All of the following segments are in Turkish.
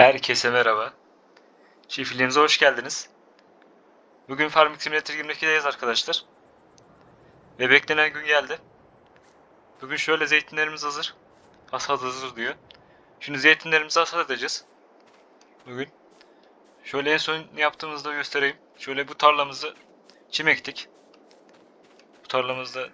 Herkese merhaba. Çiftliğimize hoş geldiniz. Bugün Farming Simulator 22'deyiz arkadaşlar. Ve beklenen gün geldi. Bugün şöyle zeytinlerimiz hazır. Hasat hazır diyor. Şimdi zeytinlerimizi hasat edeceğiz. Bugün. Şöyle en son yaptığımızda göstereyim. Şöyle bu tarlamızı çim ektik. Bu tarlamızda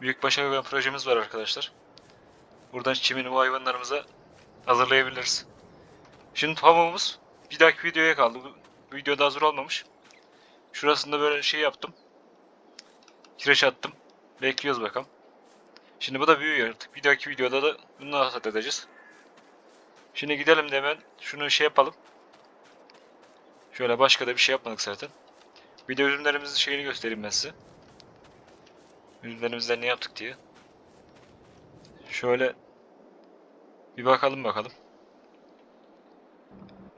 büyükbaş hayvan projemiz var arkadaşlar. Buradan çimini bu hayvanlarımıza hazırlayabiliriz. Şimdi pamuğumuz bir dahaki videoya kaldı. Bu videoda hazır olmamış. Şurasında böyle şey yaptım. Kireç attım. Bekliyoruz bakalım. Şimdi bu da büyüyor artık. Bir dahaki videoda da bunu hasat edeceğiz. Şimdi gidelim de hemen şunu şey yapalım. Şöyle başka da bir şey yapmadık zaten. Bir de ürünlerimizin şeyini göstereyim ben size. Ürünlerimizden ne yaptık diye. Şöyle bir bakalım bakalım.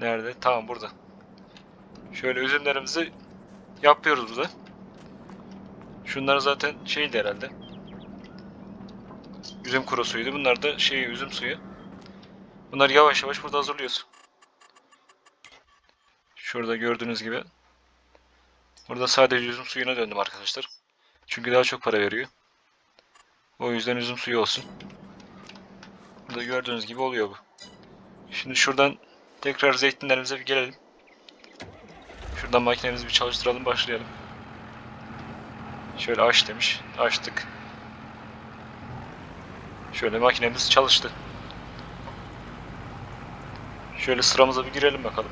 Nerede? Tamam burada. Şöyle üzümlerimizi yapıyoruz burada. Şunlar zaten şeydi herhalde. Üzüm kuru suyuydu. Bunlar da şey üzüm suyu. Bunları yavaş yavaş burada hazırlıyoruz. Şurada gördüğünüz gibi. Burada sadece üzüm suyuna döndüm arkadaşlar. Çünkü daha çok para veriyor. O yüzden üzüm suyu olsun. Burada gördüğünüz gibi oluyor bu. Şimdi şuradan tekrar zeytinlerimize bir gelelim. Şuradan makinemizi bir çalıştıralım başlayalım. Şöyle aç demiş. Açtık. Şöyle makinemiz çalıştı. Şöyle sıramıza bir girelim bakalım.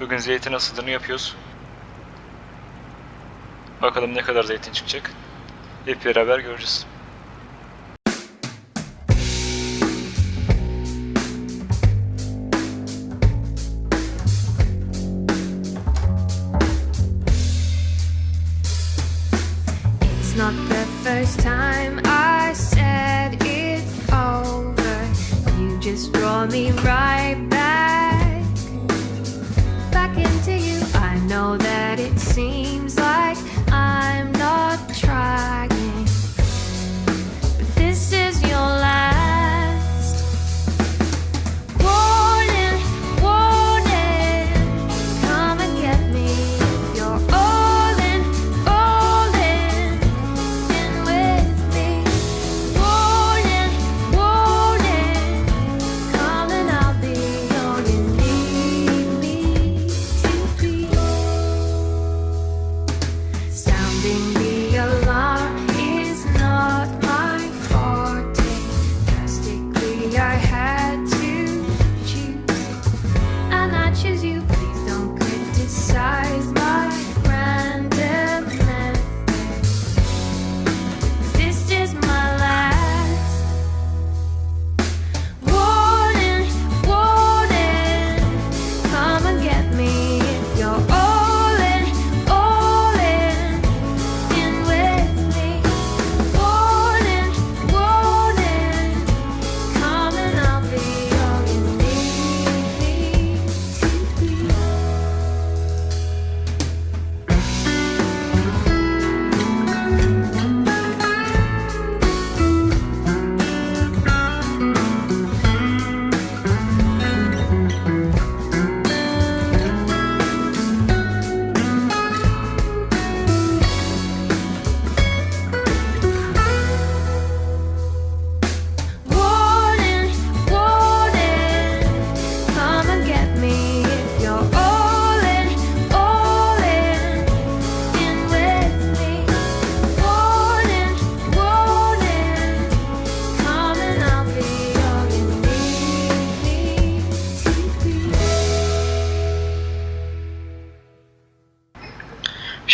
Bugün zeytin hasadını yapıyoruz. Bakalım ne kadar zeytin çıkacak. Hep beraber göreceğiz. First time I said it's over. You just draw me right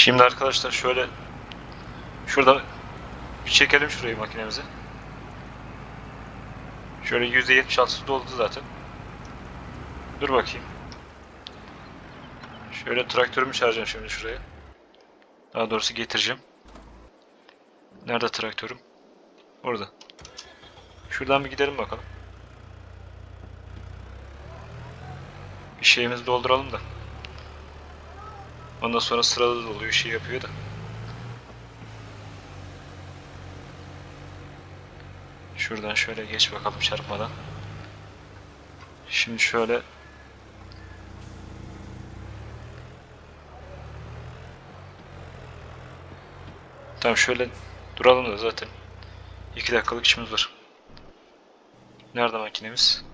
Şimdi arkadaşlar şöyle şurada bir çekelim şurayı makinemizi. Şöyle %76'sı doldu zaten. Dur bakayım. Şöyle traktörümü çağıracağım şimdi şuraya. Daha doğrusu getireceğim. Nerede traktörüm? Orada. Şuradan bir gidelim bakalım. Bir şeyimizi dolduralım da. Ondan sonra sırada doluyor şey yapıyor da. Şuradan şöyle geç bakalım çarpmadan. Şimdi şöyle Tamam şöyle duralım da zaten 2 dakikalık işimiz var. Nerede makinemiz?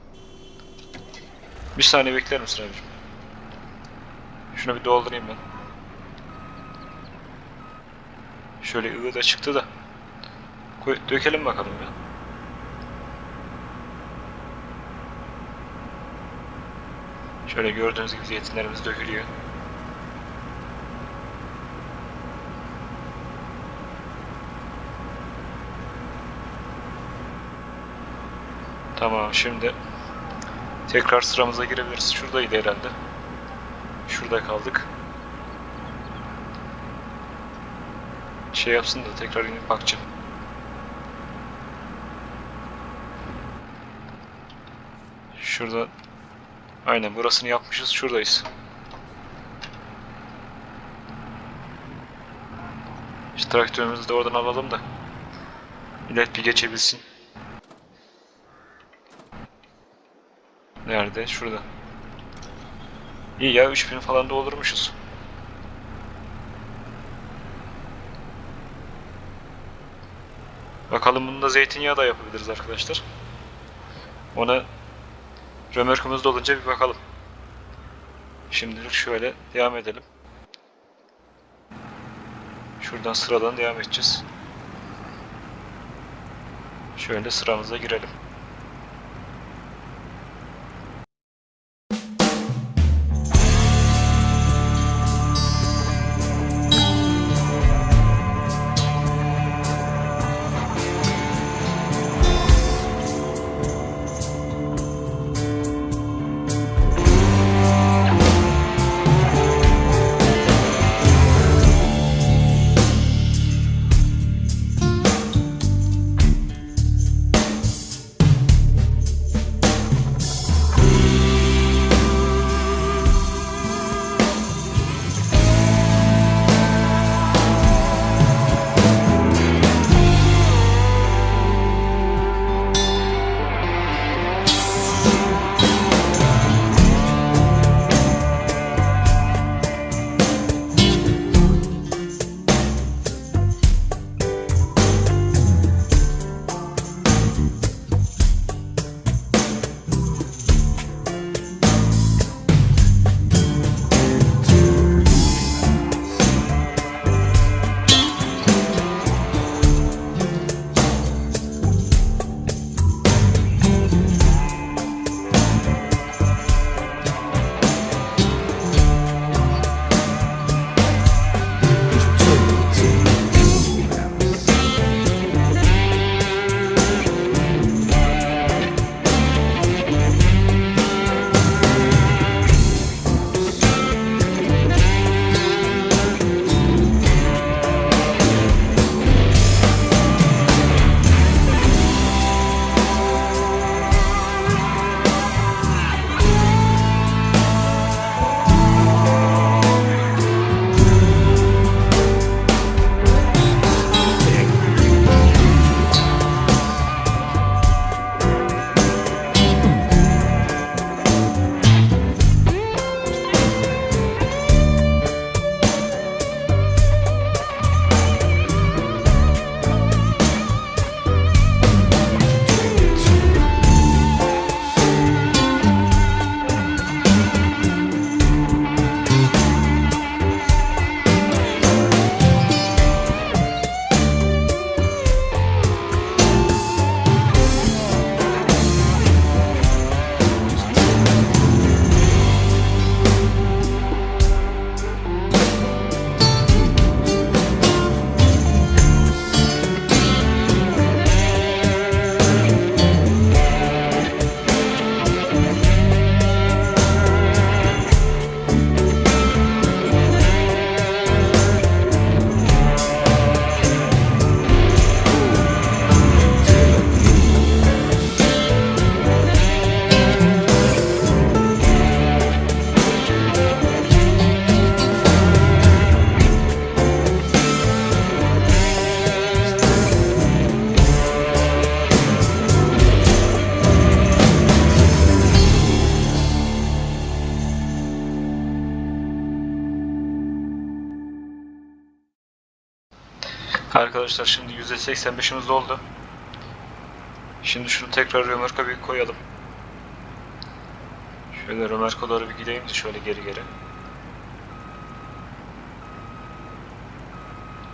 Bir saniye bekler misin abicim? Şunu bir doldurayım ben. Şöyle ığı da çıktı da. Koy, dökelim bakalım ya. Şöyle gördüğünüz gibi zeytinlerimiz dökülüyor. Tamam şimdi tekrar sıramıza girebiliriz. Şuradaydı herhalde. Şurada kaldık. Şey yapsın da tekrar inip bakacağım. Şurada Aynen burasını yapmışız. Şuradayız. İşte traktörümüzü de oradan alalım da millet bir geçebilsin. Nerede? Şurada. İyi ya 3000 falan doldurmuşuz. Bakalım bunu da zeytinyağı da yapabiliriz arkadaşlar. Ona römorkumuz dolunca bir bakalım. Şimdilik şöyle devam edelim. Şuradan sıradan devam edeceğiz. Şöyle sıramıza girelim. Arkadaşlar şimdi %85'imiz doldu. Şimdi şunu tekrar römorka bir koyalım. Şöyle römorka doğru bir gideyim de şöyle geri geri.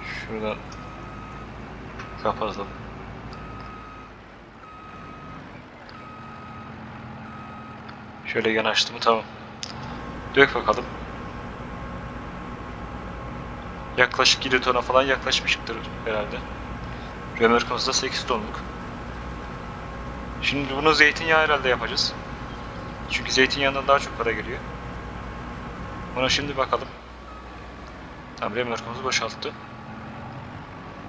Şuradan kapatalım. Şöyle yanaştı mı tamam. Dök bakalım. Yaklaşık 7 tona falan yaklaşmıştır herhalde. Römorkumuz da 8 tonluk. Şimdi bunu zeytinyağı herhalde yapacağız. Çünkü zeytinyağından daha çok para geliyor. Buna şimdi bakalım. Tamam römorkumuzu boşalttı.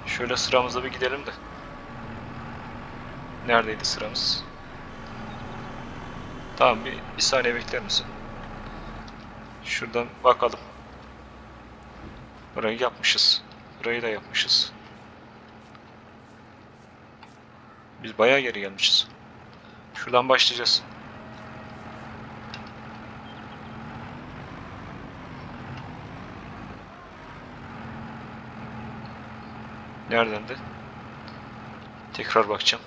Şöyle sıramıza bir gidelim de. Neredeydi sıramız? Tamam bir, bir saniye bekler misin? Şuradan bakalım. Burayı yapmışız. Burayı da yapmışız. Biz bayağı geri gelmişiz. Şuradan başlayacağız. Neredendi? Tekrar bakacağım.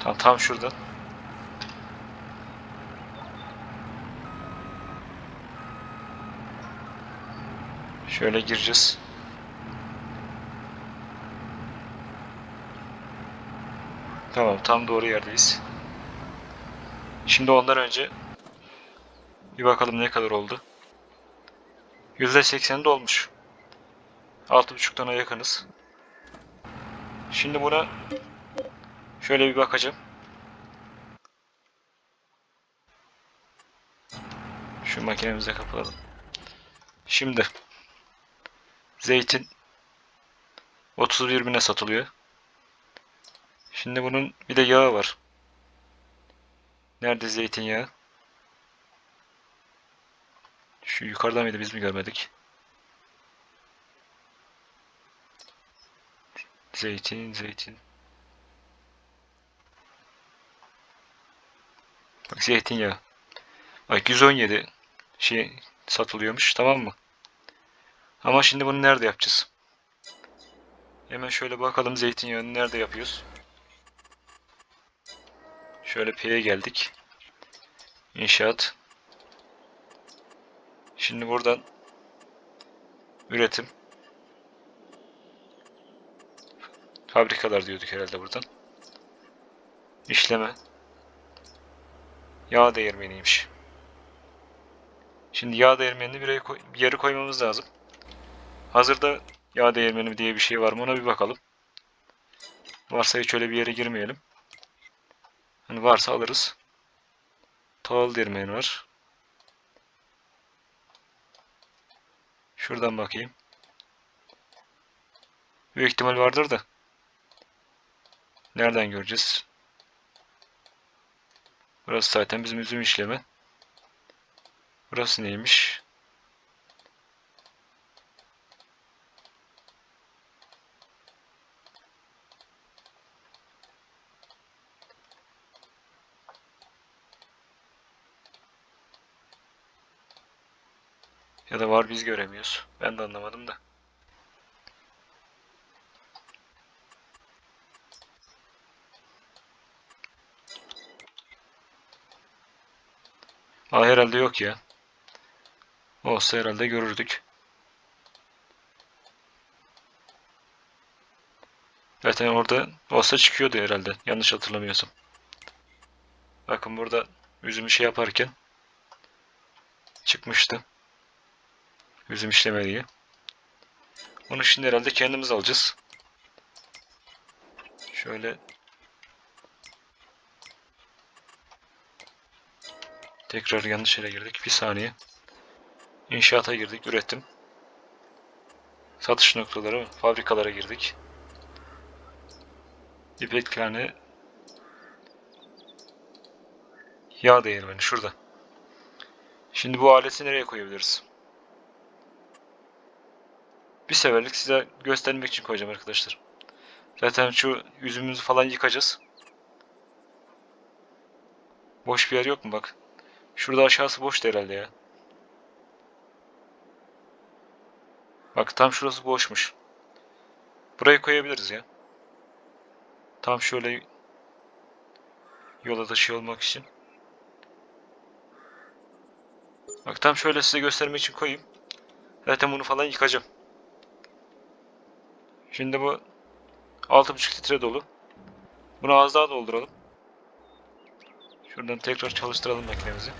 Tam tam şuradan. Şöyle gireceğiz. Tamam, tam doğru yerdeyiz. Şimdi ondan önce bir bakalım ne kadar oldu. %80'de olmuş. 6.5 tona yakınız. Şimdi buna şöyle bir bakacağım. Şu makinemizi kapatalım. Şimdi zeytin 31 bine satılıyor. Şimdi bunun bir de yağı var. Nerede zeytinyağı? Şu yukarıda mıydı biz mi görmedik? Zeytin, zeytin. Bak zeytinyağı. Bak 117 şey satılıyormuş tamam mı? Ama şimdi bunu nerede yapacağız? Hemen şöyle bakalım zeytinyağını nerede yapıyoruz? Şöyle P'ye geldik. İnşaat. Şimdi buradan üretim. Fabrikalar diyorduk herhalde buradan. İşleme. Yağ değirmeniymiş. Şimdi yağ değirmenini bir yere, koymamız lazım. Hazırda yağ değirmeni diye bir şey var mı ona bir bakalım. Varsa hiç öyle bir yere girmeyelim. Hani varsa alırız. Tahıl değirmeni var. Şuradan bakayım. Büyük ihtimal vardır da. Nereden göreceğiz? Burası zaten bizim üzüm işleme. Burası neymiş? Ya da var biz göremiyoruz. Ben de anlamadım da. Aa herhalde yok ya. Olsa herhalde görürdük. Zaten orada olsa çıkıyordu herhalde. Yanlış hatırlamıyorsam. Bakın burada üzümü şey yaparken çıkmıştı. Üzüm işleme diye. Onu şimdi herhalde kendimiz alacağız. Şöyle tekrar yanlış yere girdik. Bir saniye. İnşaata girdik, üretim. Satış noktaları, fabrikalara girdik. İpekhane yağ değirmeni şurada. Şimdi bu aleti nereye koyabiliriz? Bir seferlik size göstermek için koyacağım arkadaşlar. Zaten şu yüzümüzü falan yıkacağız. Boş bir yer yok mu bak. Şurada aşağısı boştu herhalde ya. Bak tam şurası boşmuş. Burayı koyabiliriz ya. Tam şöyle yola olmak için. Bak tam şöyle size göstermek için koyayım. Zaten bunu falan yıkacağım. Şimdi bu 6,5 litre dolu. Bunu az daha dolduralım. Şuradan tekrar çalıştıralım makinemizi.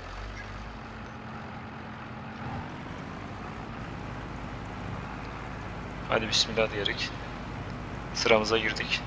Hadi bismillah diyerek sıramıza girdik.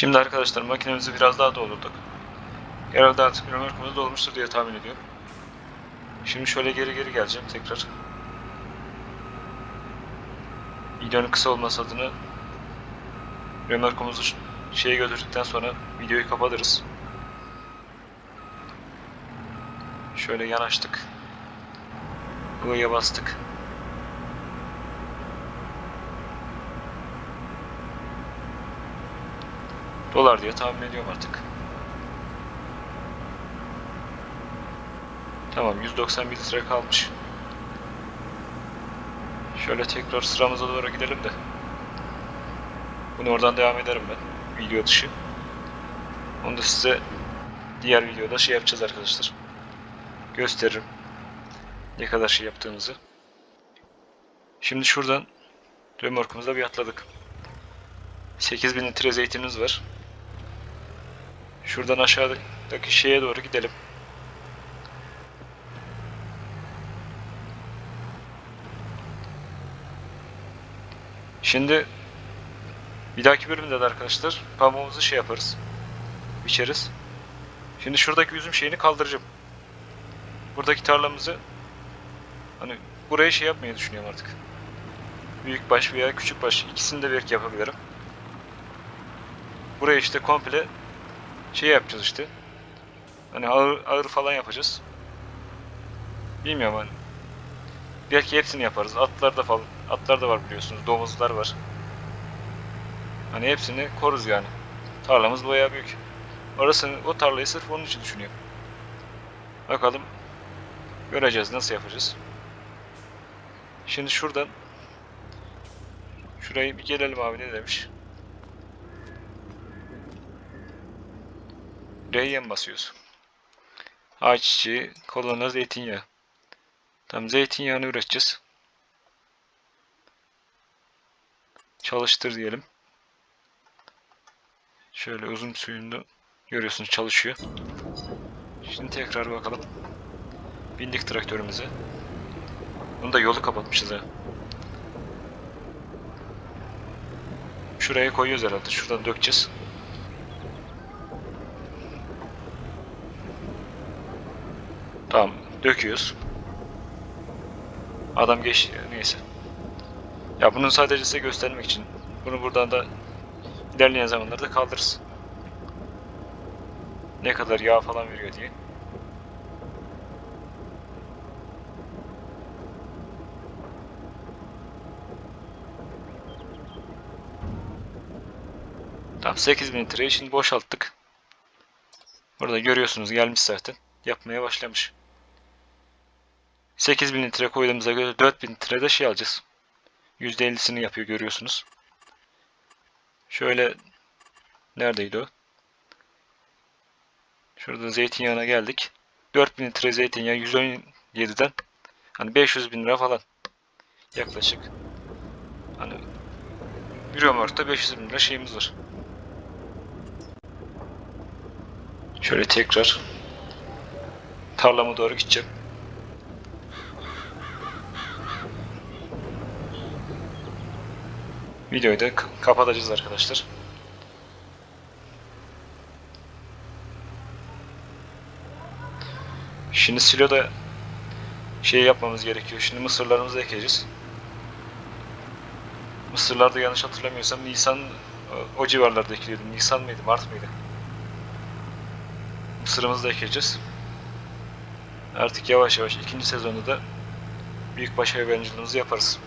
Şimdi arkadaşlar makinemizi biraz daha doldurduk. Herhalde artık römorkumuz dolmuştur diye tahmin ediyorum. Şimdi şöyle geri geri geleceğim tekrar. Videonun kısa olması adına römorkumuzu ş- şeye götürdükten sonra videoyu kapatırız. Şöyle yanaştık. I'ya bastık. Dolar diye tahmin ediyorum artık. Tamam 191 litre kalmış. Şöyle tekrar sıramıza doğru gidelim de. Bunu oradan devam ederim ben. Video dışı. Onu da size diğer videoda şey yapacağız arkadaşlar. Gösteririm. Ne kadar şey yaptığımızı. Şimdi şuradan römorkumuza bir atladık. 8000 litre zeytinimiz var. Şuradan aşağıdaki şeye doğru gidelim. Şimdi bir dahaki bölümde de arkadaşlar pamuğumuzu şey yaparız. Biçeriz. Şimdi şuradaki üzüm şeyini kaldıracağım. Buradaki tarlamızı hani buraya şey yapmayı düşünüyorum artık. Büyük baş veya küçük baş ikisini de belki yapabilirim. Buraya işte komple şey yapacağız işte. Hani ağır, ağır falan yapacağız. Bilmiyorum hani. Belki hepsini yaparız. Atlar da falan. Atlar da var biliyorsunuz. Domuzlar var. Hani hepsini koruz yani. Tarlamız bayağı büyük. Orasını, o tarlayı sırf onun için düşünüyorum. Bakalım. Göreceğiz nasıl yapacağız. Şimdi şuradan Şurayı bir gelelim abi ne demiş. R'ye mi basıyoruz? Ayçiçeği, kolonya, zeytinyağı. Tam zeytinyağını üreteceğiz. Çalıştır diyelim. Şöyle uzun suyunda görüyorsunuz çalışıyor. Şimdi tekrar bakalım. Bindik traktörümüze. Bunu da yolu kapatmışız ha. Şuraya koyuyoruz herhalde. Şuradan dökeceğiz. Tamam. Döküyoruz. Adam geç... Neyse. Ya bunu sadece size göstermek için. Bunu buradan da ilerleyen zamanlarda kaldırırız. Ne kadar yağ falan veriyor diye. Tamam 8000 litreyi şimdi boşalttık. Burada görüyorsunuz gelmiş zaten. Yapmaya başlamış. 8000 litre koyduğumuza göre 4000 litre de şey alacağız. %50'sini yapıyor görüyorsunuz. Şöyle neredeydi o? Şurada zeytinyağına geldik. 4000 litre zeytinyağı 117'den hani 500 bin lira falan yaklaşık. Hani bir römorkta 500 bin lira şeyimiz var. Şöyle tekrar tarlama doğru gideceğim. Videoyu da kapatacağız arkadaşlar. Şimdi siloda şey yapmamız gerekiyor. Şimdi mısırlarımızı ekeceğiz. Mısırlarda yanlış hatırlamıyorsam Nisan o- civarlarda ekiliyordu. Nisan mıydı, Mart mıydı? Mısırımızı da ekeceğiz. Artık yavaş yavaş ikinci sezonda da büyükbaş hayvancılığımızı yaparız.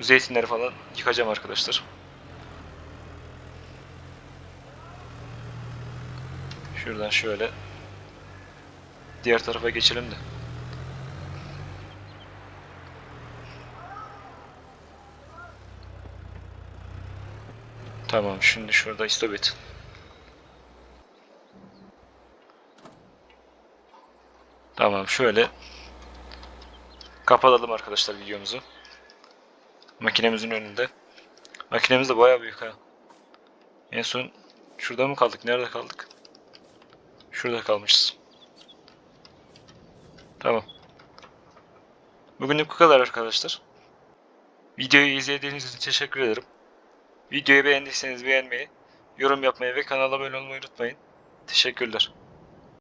Zeytinleri falan yıkacağım arkadaşlar. Şuradan şöyle diğer tarafa geçelim de. Tamam şimdi şurada istop et. Tamam şöyle kapatalım arkadaşlar videomuzu. Makinemizin önünde. Makinemiz de bayağı büyük ha. En son şurada mı kaldık? Nerede kaldık? Şurada kalmışız. Tamam. Bugünlük bu kadar arkadaşlar. Videoyu izlediğiniz için teşekkür ederim. Videoyu beğendiyseniz beğenmeyi, yorum yapmayı ve kanala abone olmayı unutmayın. Teşekkürler.